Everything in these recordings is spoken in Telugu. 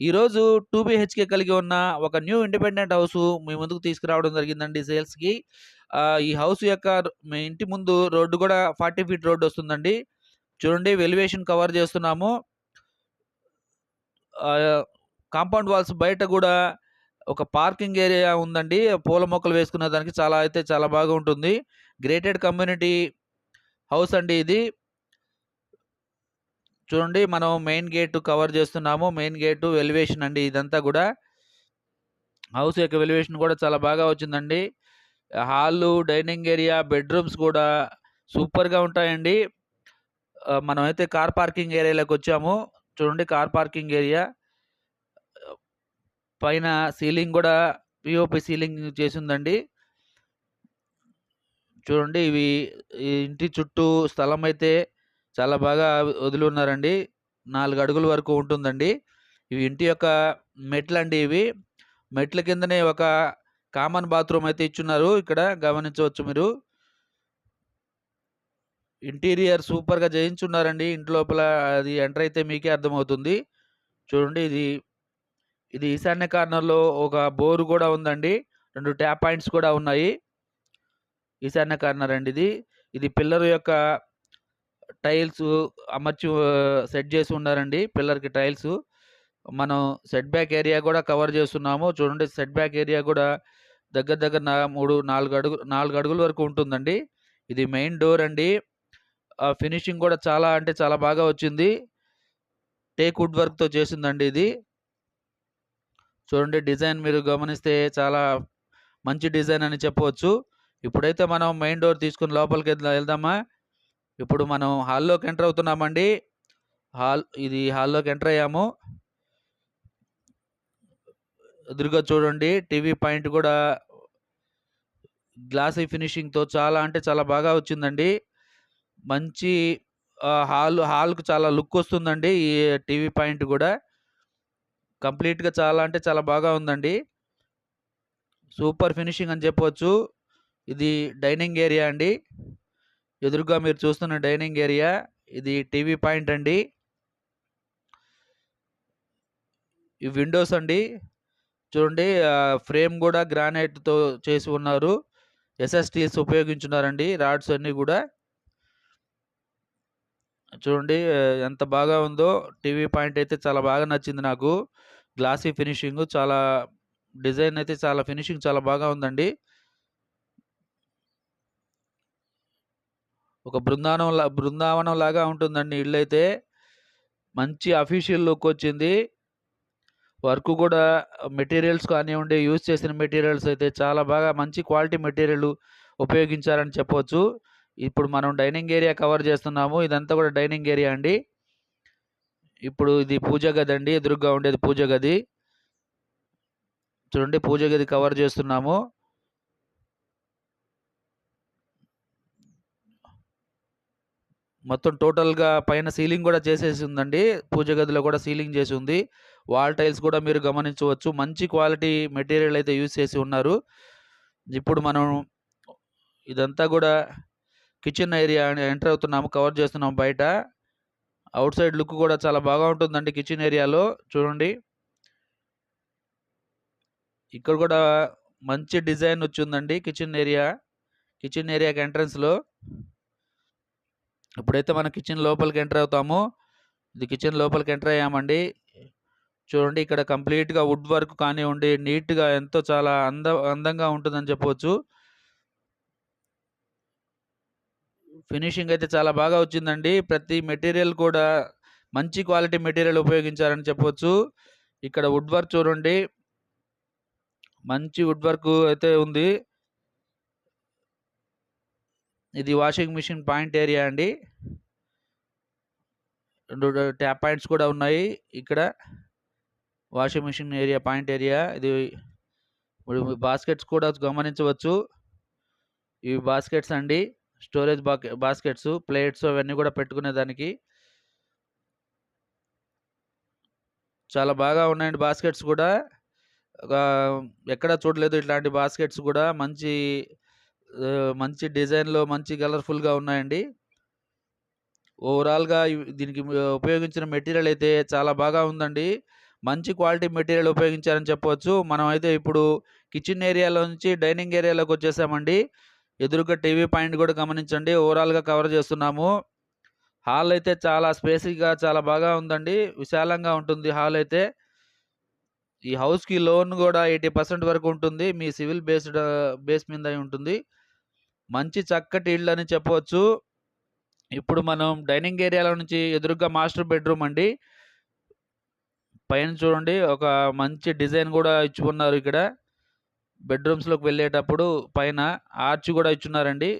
ఈరోజు టూ బీహెచ్‌కే కలిగి ఉన్న ఒక న్యూ ఇండిపెండెంట్ హౌస్ మీ ముందుకు తీసుకురావడం జరిగిందండి సేల్స్‌కి. ఈ హౌస్ యొక్క మీ ఇంటి ముందు రోడ్డు కూడా ఫార్టీ ఫీట్ రోడ్డు వస్తుందండి. చూడండి వెలివేషన్ కవర్ చేస్తున్నాము. కాంపౌండ్ వాల్స్ బయట కూడా ఒక పార్కింగ్ ఏరియా ఉందండి. పూల మొక్కలు వేసుకునే దానికి చాలా అయితే చాలా బాగా ఉంటుంది. గ్రేటెడ్ కమ్యూనిటీ హౌస్ అండి ఇది. చూడండి మనం మెయిన్ గేట్ కవర్ చేస్తున్నాము. మెయిన్ గేటు ఎలివేషన్ అండి ఇదంతా కూడా హౌస్ యొక్క ఎలివేషన్ కూడా చాలా బాగా వచ్చిందండి. హాలు, డైనింగ్ ఏరియా, బెడ్‌రూమ్స్ కూడా సూపర్‌గా ఉంటాయండి. మనమైతే కార్ పార్కింగ్ ఏరియాలోకి వచ్చాము చూడండి కార్ పార్కింగ్ ఏరియా. పైన సీలింగ్ కూడా పిఓపి సీలింగ్ చేసిందండి చూడండి ఇవి ఇంటి చుట్టూ స్థలం అయితే చాలా బాగా వదిలి ఉన్నారండి నాలుగు అడుగుల వరకు ఉంటుందండి. ఇవి ఇంటి యొక్క మెట్లండి ఇవి. మెట్ల కిందనే ఒక కామన్ బాత్రూమ్ అయితే ఇచ్చున్నారు. ఇక్కడ గమనించవచ్చు మీరు. ఇంటీరియర్ సూపర్‌గా చేయించున్నారండి. ఇంటి లోపల అది ఎంటర్ అయితే మీకే అర్థమవుతుంది. చూడండి ఇది, ఇది ఈశాన్య కార్నర్‌లో ఒక బోరు కూడా ఉందండి. రెండు ట్యాప్ పాయింట్స్ కూడా ఉన్నాయి. ఈశాన్య కార్నర్ అండి ఇది. ఇది పిల్లర్ యొక్క టైల్స్ అమర్చి సెట్ చేసి ఉన్నారండి. పిల్లర్‌కి టైల్స్. మనం సెట్ బ్యాక్ ఏరియా కూడా కవర్ చేస్తున్నాము. చూడండి సెట్ బ్యాక్ ఏరియా కూడా దగ్గర దగ్గర నా 3, 4 అడుగు నాలుగు అడుగుల వరకు ఉంటుందండి. ఇది మెయిన్ డోర్ అండి. ఫినిషింగ్ కూడా చాలా అంటే చాలా బాగా వచ్చింది. టేక్ వుడ్ వర్క్‌తో చేసిందండి ఇది. చూడండి డిజైన్ మీరు గమనిస్తే చాలా మంచి డిజైన్ అని చెప్పవచ్చు. ఇప్పుడైతే మనం మెయిన్ డోర్ తీసుకొని లోపలికి వెళ్దామా ఇప్పుడు మనం హాల్‌లోకి ఎంటర్ అవుతున్నామండి. హాల్ ఇది హాల్‌లోకి ఎంటర్ అయ్యాము. ఎదురుగా చూడండి టీవీ పాయింట్ కూడా గ్లాసీ ఫినిషింగ్‌తో చాలా అంటే చాలా బాగా వచ్చిందండి. మంచి హాల్ హాల్కు చాలా లుక్ వస్తుందండి. ఈ టీవీ పాయింట్ కూడా కంప్లీట్‌గా చాలా అంటే చాలా బాగా ఉందండి. సూపర్ ఫినిషింగ్ అని చెప్పవచ్చు. ఇది డైనింగ్ ఏరియా అండి. ఎదురుగా మీరు చూస్తున్న డైనింగ్ ఏరియా. ఇది టీవీ పాయింట్ అండి. ఈ విండోస్ అండి. చూడండి ఫ్రేమ్ కూడా గ్రానైట్‌తో చేసి ఉన్నారు. ఎస్ఎస్టీస్ ఉపయోగించున్నారండి. రాడ్స్ అన్నీ కూడా చూడండి ఎంత బాగా ఉందో. టీవీ పాయింట్ అయితే చాలా బాగా నచ్చింది నాకు. గ్లాసీ ఫినిషింగ్ చాలా డిజైన్ అయితే చాలా ఫినిషింగ్ చాలా బాగా ఉందండి. ఒక బృందావనంలా బృందావనంలాగా ఉంటుందండి ఇల్లైతే. మంచి అఫీషియల్ లుక్ వచ్చింది. వర్క్ కూడా మెటీరియల్స్ కానివ్వండి, యూజ్ చేసిన మెటీరియల్స్ అయితే చాలా బాగా మంచి క్వాలిటీ మెటీరియల్ ఉపయోగించారని చెప్పవచ్చు. ఇప్పుడు మనం డైనింగ్ ఏరియా కవర్ చేస్తున్నాము. ఇదంతా కూడా డైనింగ్ ఏరియా అండి. ఇప్పుడు ఇది పూజ గది అండి ఎదురుగా ఉండేది పూజ గది. చూడండి పూజ గది కవర్ చేస్తున్నాము. మొత్తం టోటల్‌గా పైన సీలింగ్ కూడా చేసేసి ఉందండి. పూజ గదిలో కూడా సీలింగ్ చేసి ఉంది. వాల్ టైల్స్ కూడా మీరు గమనించవచ్చు. మంచి క్వాలిటీ మెటీరియల్ అయితే యూజ్ చేసి ఉన్నారు. ఇప్పుడు మనం ఇదంతా కూడా కిచెన్ ఏరియా ఎంటర్ అవుతున్నాము. కవర్ చేస్తున్నాము బయట. అవుట్ సైడ్ లుక్ కూడా చాలా బాగా ఉంటుందండి కిచెన్ ఏరియాలో. చూడండి. ఇక్కడ కూడా మంచి డిజైన్ వచ్చిందండి కిచెన్ ఏరియా. కిచెన్ ఏరియాకి ఎంట్రన్స్‌లో. ఇప్పుడైతే మనం కిచెన్ లోపలికి ఎంటర్ అవుతామో ఇది కిచెన్ లోపలికి ఎంటర్ అయ్యామండి. చూడండి ఇక్కడ కంప్లీట్‌గా వుడ్ వర్క్ కానివ్వండి, నీట్‌గా ఎంతో చాలా అంద అందంగా ఉంటుందని చెప్పవచ్చు. ఫినిషింగ్ అయితే చాలా బాగా వచ్చిందండి. ప్రతి మెటీరియల్ కూడా మంచి క్వాలిటీ మెటీరియల్ ఉపయోగించారని చెప్పవచ్చు ఇక్కడ వుడ్ వర్క్ చూడండి. మంచి వుడ్ వర్క్ అయితే ఉంది. ఇది వాషింగ్ మిషన్ పాయింట్ ఏరియా అండి. రెండు ట్యాప్ పాయింట్స్ కూడా ఉన్నాయి ఇక్కడ. Washing machine area point area. ఇది ఇప్పుడు బాస్కెట్స్ కూడా గమనించవచ్చు. ఇవి బాస్కెట్స్ అండి. స్టోరేజ్ బాక్ బాస్కెట్స్, ప్లేట్స్ అవన్నీ కూడా పెట్టుకునేదానికి. చాలా బాగా ఉన్నాయండి బాస్కెట్స్ కూడా. ఒక ఎక్కడా చూడలేదు ఇట్లాంటి బాస్కెట్స్ కూడా మంచి మంచి డిజైన్‌లో మంచి కలర్‌ఫుల్‌గా ఉన్నాయండి. ఓవరాల్‌గా దీనికి ఉపయోగించిన మెటీరియల్ అయితే చాలా బాగా ఉందండి. మంచి క్వాలిటీ మెటీరియల్ ఉపయోగించారని చెప్పవచ్చు. మనం అయితే ఇప్పుడు కిచెన్ ఏరియాలో నుంచి డైనింగ్ ఏరియాలోకి వచ్చేసామండి ఎదురుగా టీవీ పాయింట్ కూడా గమనించండి. ఓవరాల్‌గా కవర్ చేస్తున్నాము. హాల్ అయితే చాలా స్పేసీగా చాలా బాగా ఉందండి. విశాలంగా ఉంటుంది హాల్ అయితే. ఈ హౌస్‌కి లోన్ కూడా 80% వరకు ఉంటుంది. మీ సివిల్ బేస్డ్ బేస్ మీద అయి ఉంటుంది. మంచి చక్కటి ఇల్లని చెప్పవచ్చు. ఇప్పుడు మనం డైనింగ్ ఏరియాలో నుంచి ఎదురుగా మాస్టర్ బెడ్‌రూమ్ అండి. పైన చూడండి ఒక మంచి డిజైన్ కూడా ఇచ్చుకున్నారు ఇక్కడ. బెడ్‌రూమ్స్‌లోకి వెళ్ళేటప్పుడు పైన ఆర్చ్ కూడా ఇచ్చున్నారండి.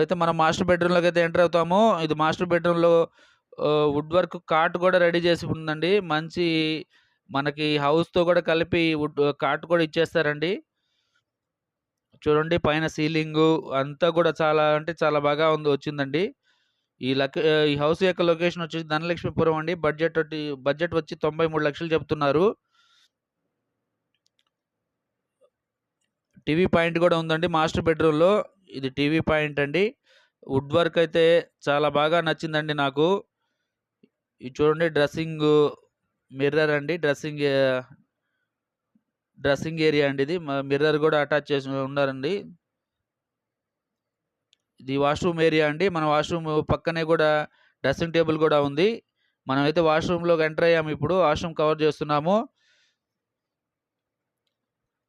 అయితే మనం మాస్టర్ బెడ్రూమ్లోకి అయితే ఎంటర్ అవుతాము. ఇది మాస్టర్ బెడ్‌రూమ్‌లో వుడ్ వర్క్ కాట్ కూడా రెడీ చేసి ఉందండి. మంచి మనకి హౌస్‌తో కూడా కలిపి వుడ్ కాట్ కూడా ఇచ్చేస్తారండి. చూడండి పైన సీలింగు అంతా కూడా చాలా అంటే చాలా బాగా ఉంది వచ్చిందండి. ఈ లక్ ఈ హౌస్ యొక్క లొకేషన్ వచ్చేసి ధనలక్ష్మీపురం అండి. బడ్జెట్ బడ్జెట్ వచ్చి 93,00,000 చెప్తున్నారు. టీవీ పాయింట్ కూడా ఉందండి మాస్టర్ బెడ్‌రూమ్‌లో. ఇది టీవీ పాయింట్ అండి. వుడ్ వర్క్ అయితే చాలా బాగా నచ్చిందండి నాకు. ఇది చూడండి డ్రెస్సింగ్ మిర్రర్ అండి. డ్రెస్సింగ్ డ్రెస్సింగ్ ఏరియా అండి ఇది. మిర్రర్ కూడా అటాచ్ చేసి ఉన్నారండి. ఇది వాష్‌రూమ్ ఏరియా అండి. మన వాష్‌రూమ్ పక్కనే కూడా డ్రెస్సింగ్ టేబుల్ కూడా ఉంది. మనమైతే వాష్‌రూమ్‌లోకి ఎంటర్ అయ్యాము ఇప్పుడు. వాష్‌రూమ్ కవర్ చేస్తున్నాము.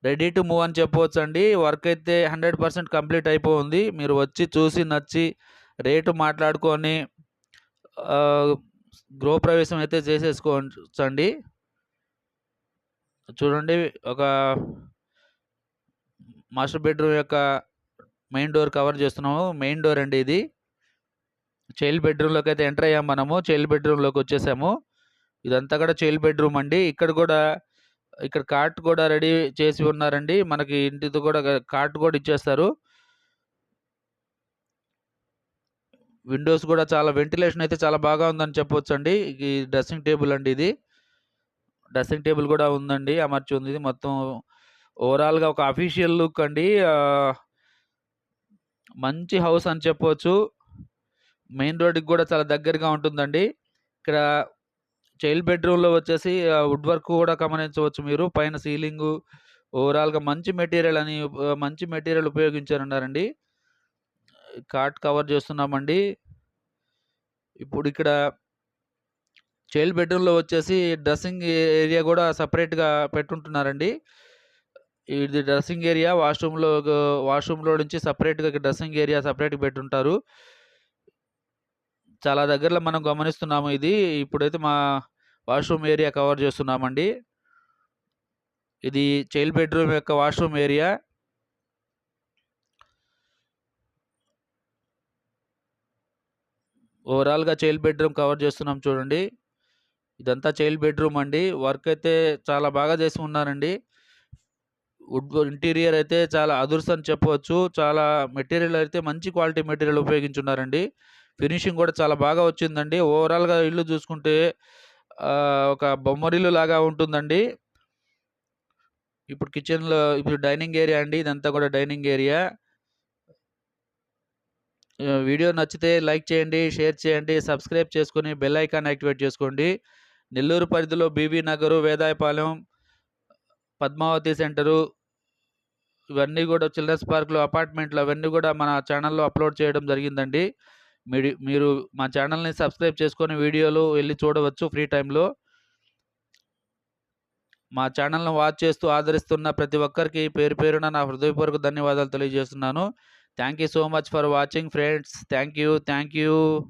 రెడీ టు మూవ్ అని చెప్పవచ్చు అండి వర్క్ అయితే 100% కంప్లీట్ అయిపోయింది. మీరు వచ్చి చూసి నచ్చి రేటు మాట్లాడుకొని గృహప్రవేశం అయితే చేసేసుకోవచ్చండి. చూడండి ఒక మాస్టర్ బెడ్‌రూమ్ యొక్క మెయిన్ డోర్ కవర్ చేస్తున్నాము. మెయిన్ డోర్ అండి ఇది. చైల్డ్ బెడ్రూమ్లోకి అయితే ఎంటర్ అయ్యాము మనము. చైల్డ్ బెడ్‌రూమ్‌లోకి వచ్చేసాము. ఇదంతా కూడా చైల్డ్ బెడ్‌రూమ్ అండి. ఇక్కడ కూడా ఇక్కడ కార్ట్ కూడా రెడీ చేసి ఉన్నారండి. మనకి ఇంటితో కూడా కార్ట్ కూడా ఇచ్చేస్తారు. విండోస్ కూడా చాలా వెంటిలేషన్ అయితే చాలా బాగా ఉందని చెప్పొచ్చండి. ఈ డ్రెస్సింగ్ టేబుల్ అండి ఇది. డ్రెస్సింగ్ టేబుల్ కూడా ఉందండి. అమర్చి ఉంది. మొత్తం ఓవరాల్‌గా ఒక అఫీషియల్ లుక్ అండి. మంచి హౌస్ అని చెప్పవచ్చు. మెయిన్ రోడ్‌కి కూడా చాలా దగ్గరగా ఉంటుందండి. ఇక్కడ చైల్డ్ బెడ్‌రూమ్‌లో వచ్చేసి వుడ్ వర్క్ కూడా గమనించవచ్చు మీరు. పైన సీలింగు ఓవరాల్‌గా మంచి మెటీరియల్ అని మంచి మెటీరియల్ ఉపయోగించారన్నారండి. కాట్ కవర్ చేస్తున్నామండి. ఇప్పుడు ఇక్కడ చైల్డ్ బెడ్‌రూమ్‌లో వచ్చేసి డ్రెస్సింగ్ ఏరియా కూడా సపరేట్గా పెట్టుంటున్నారండి. ఇది డ్రెస్సింగ్ ఏరియా వాష్‌రూమ్‌లో వాష్‌రూమ్‌లో నుంచి సెపరేట్‌గా డ్రెస్సింగ్ ఏరియా సపరేట్గా పెట్టుంటారు. చాలా దగ్గరలో మనం గమనిస్తున్నాము ఇది. ఇప్పుడైతే మా వాష్‌రూమ్ ఏరియా కవర్ చేస్తున్నామండి. ఇది చైల్డ్ బెడ్‌రూమ్ యొక్క వాష్‌రూమ్ ఏరియా. ఓవరాల్‌గా చైల్డ్ బెడ్‌రూమ్ కవర్ చేస్తున్నాం చూడండి. ఇదంతా చైల్డ్ బెడ్‌రూమ్ అండి. వర్క్ అయితే చాలా బాగా చేసి ఉన్నారండి. వుడ్ ఇంటీరియర్ అయితే చాలా అదుర్స్ అని చెప్పవచ్చు. చాలా మెటీరియల్ అయితే మంచి క్వాలిటీ మెటీరియల్ ఉపయోగించున్నారండి. ఫినిషింగ్ కూడా చాలా బాగా వచ్చిందండి. ఓవరాల్‌గా ఇల్లు చూసుకుంటే ఒక బొమ్మరిల్లు లాగా ఉంటుందండి. ఇప్పుడు కిచెన్‌లో ఇప్పుడు డైనింగ్ ఏరియా అండి. ఇదంతా కూడా డైనింగ్ ఏరియా. వీడియో నచ్చితే లైక్ చేయండి, షేర్ చేయండి, సబ్స్క్రైబ్ చేసుకొని బెల్ ఐకాన్ యాక్టివేట్ చేసుకోండి. నెల్లూరు పరిధిలో బీవీ నగరు, వేదాయపాలెం, పద్మావతి సెంటరు ఇవన్నీ కూడా చిల్డ్రన్స్ పార్కులు అపార్ట్మెంట్లు అవన్నీ కూడా మన ఛానల్లో అప్‌లోడ్ చేయడం జరిగిందండి. మీడి మీరు మా ఛానల్ని సబ్స్క్రైబ్ చేసుకొని వీడియోలు వెళ్ళి చూడవచ్చు ఫ్రీ టైంలో మా ఛానల్ను వాచ్ చేస్తూ ఆదరిస్తున్న ప్రతి ఒక్కరికి పేరు పేరున నా హృదయపూర్వక ధన్యవాదాలు తెలియజేస్తున్నాను. Thank you so much for watching friends. Thank you. Thank you.